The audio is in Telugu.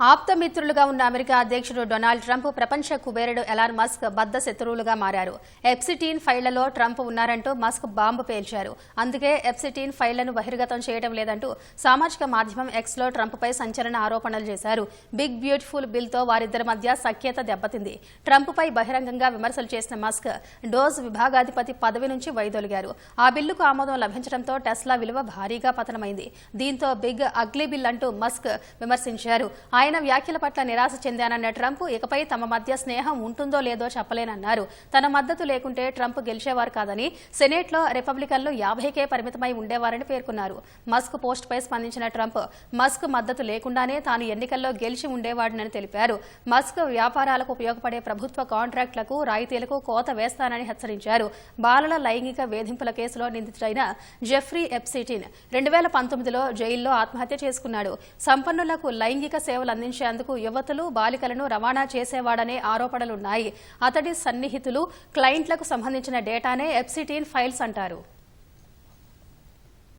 ఆప్తమిత్రులుగా ఉన్న అమెరికా అధ్యక్షుడు డొనాల్డ్ ట్రంప్ ప్రపంచ కుబేరుడు ఎలాన్ మస్క్ బద్ద శత్రువులుగా మారారు. ఎప్సిటీన్ ఫైళ్ళలో ట్రంప్ ఉన్నారంటూ మస్క్ బాంబు పేల్చారు. అందుకే ఎప్సిటీన్ ఫైళ్ళను బహిర్గతం చేయడం లేదంటూ సామాజిక మాధ్యమం ఎక్స్లో ట్రంప్ పై సంచలన ఆరోపణలు చేశారు. బిగ్ బ్యూటిఫుల్ బిల్తో వారిద్దరి మధ్య సఖ్యత దెబ్బతింది. ట్రంప్ పై బహిరంగంగా విమర్శలు చేసిన మస్క్ డోజ్ విభాగాధిపతి పదవి నుంచి వైదొలిగారు. ఆ బిల్లుకు ఆమోదం లభించడంతో టెస్లా విలువ భారీగా పతనమైంది. దీంతో బిగ్ అగ్లీ బిల్ అంటూ మస్క్ విమర్శించారు. ఆయన వ్యాఖ్యల పట్ల నిరాశ చెందానన్న ట్రంప్ ఇకపై తమ మధ్య స్నేహం ఉంటుందో లేదో చెప్పలేనన్నారు. తన మద్దతు లేకుంటే ట్రంప్ గెలిచేవారు కాదని సెనేట్లో రిపబ్లికన్లు యాభైకే పరిమితమై ఉండేవారని పేర్కొన్నారు. మస్క్ పోస్టుపై స్పందించిన ట్రంప్ మస్క్ మద్దతు లేకుండానే తాను ఎన్నికల్లో గెలిచి ఉండేవాడినని తెలిపారు. మస్క్ వ్యాపారాలకు ఉపయోగపడే ప్రభుత్వ కాంట్రాక్టులకు రాయితీలకు కోత వేస్తానని హెచ్చరించారు. బాలల లైంగిక వేధింపుల కేసులో నిందితుడైన జెఫ్రీ ఎప్సిటిన్ రెండు వేల పంతొమ్మిదిలో జైల్లో ఆత్మహత్య చేసుకున్నాడు. సంపన్నులకు లైంగిక సేవలు అందించేందుకు యువతులు బాలికలను రవాణా చేసేవాడనే ఆరోపణలున్నాయి. అతడి సన్నిహితులు క్లయింట్లకు సంబంధించిన డేటానే ఎప్సిటీన్ ఫైల్స్ అంటారు.